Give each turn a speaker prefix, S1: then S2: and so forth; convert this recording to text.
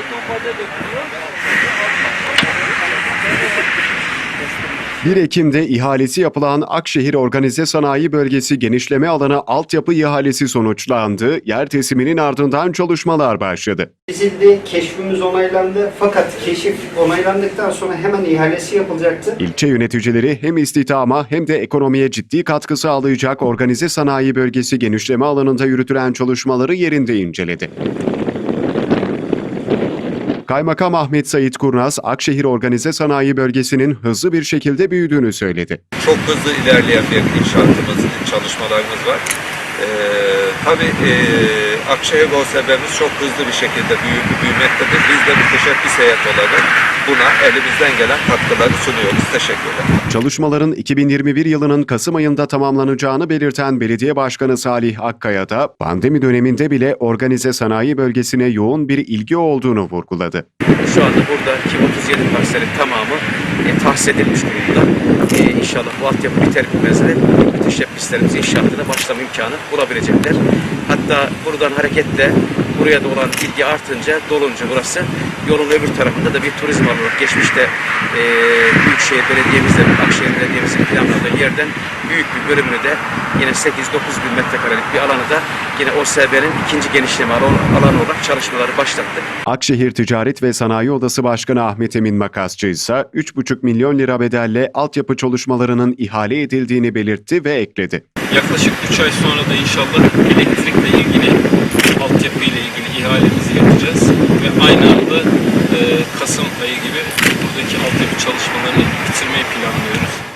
S1: beton bade dökülüyor.
S2: 1 Ekim'de ihalesi yapılan Akşehir Organize Sanayi Bölgesi genişleme alanı altyapı ihalesi sonuçlandı. Yer tesliminin ardından çalışmalar başladı.
S3: Çizildi, keşfimiz onaylandı. Fakat keşif onaylandıktan sonra hemen ihalesi yapılacaktı.
S2: İlçe yöneticileri hem istihdama hem de ekonomiye ciddi katkı sağlayacak Organize Sanayi Bölgesi genişleme alanında yürütülen çalışmaları yerinde inceledi. Kaymakam Ahmet Sait Kurnaz, Akşehir Organize Sanayi Bölgesi'nin hızlı bir şekilde büyüdüğünü söyledi.
S4: çok hızlı ilerleyen bir inşaatımız, çalışmalarımız var. Ee, tabii e, Akşehir Borsalarımız çok hızlı bir şekilde büyü, büyümektedir. Biz de müteşebbis heyet olarak buna elimizden gelen katkıları sunuyoruz. Teşekkürler.
S2: Çalışmaların 2021 yılının Kasım ayında tamamlanacağını belirten Belediye Başkanı Salih Akkaya da pandemi döneminde bile organize sanayi bölgesine yoğun bir ilgi olduğunu vurguladı.
S5: Şu anda buradaki 37 parselin tamamı e, tahsis edilmiş durumda. E, inşallah bu altyapı biter bitmez de müteşebbislerimiz inşaatına başlama imkanı bulabilecekler. Hatta buradan hareketle buraya da olan ilgi artınca, dolunca burası yolun öbür tarafında da bir turizm alanı olarak geçmişte e, Büyükşehir Belediye'mizle, Akşehir Belediye'mizin planladığı yerden büyük bir bölümünü de yine 8-9 bin metrekarelik bir alanı da yine OSB'nin ikinci genişleme alanı alanı olarak çalışmaları başlattık.
S2: Akşehir Ticaret ve Sanayi Odası Başkanı Ahmet Emin Makasçı ise 3,5 milyon lira bedelle altyapı çalışmalarının ihale edildiğini belirtti ve ekledi.
S6: Yaklaşık 3 ay sonra da inşallah elektrikle ilgili, altyapı ile ilgili ihalemizi yapacağız. Ve aynı anda e, Kasım ayı gibi buradaki altyapı çalışmalarını bitirmeyi planlıyoruz.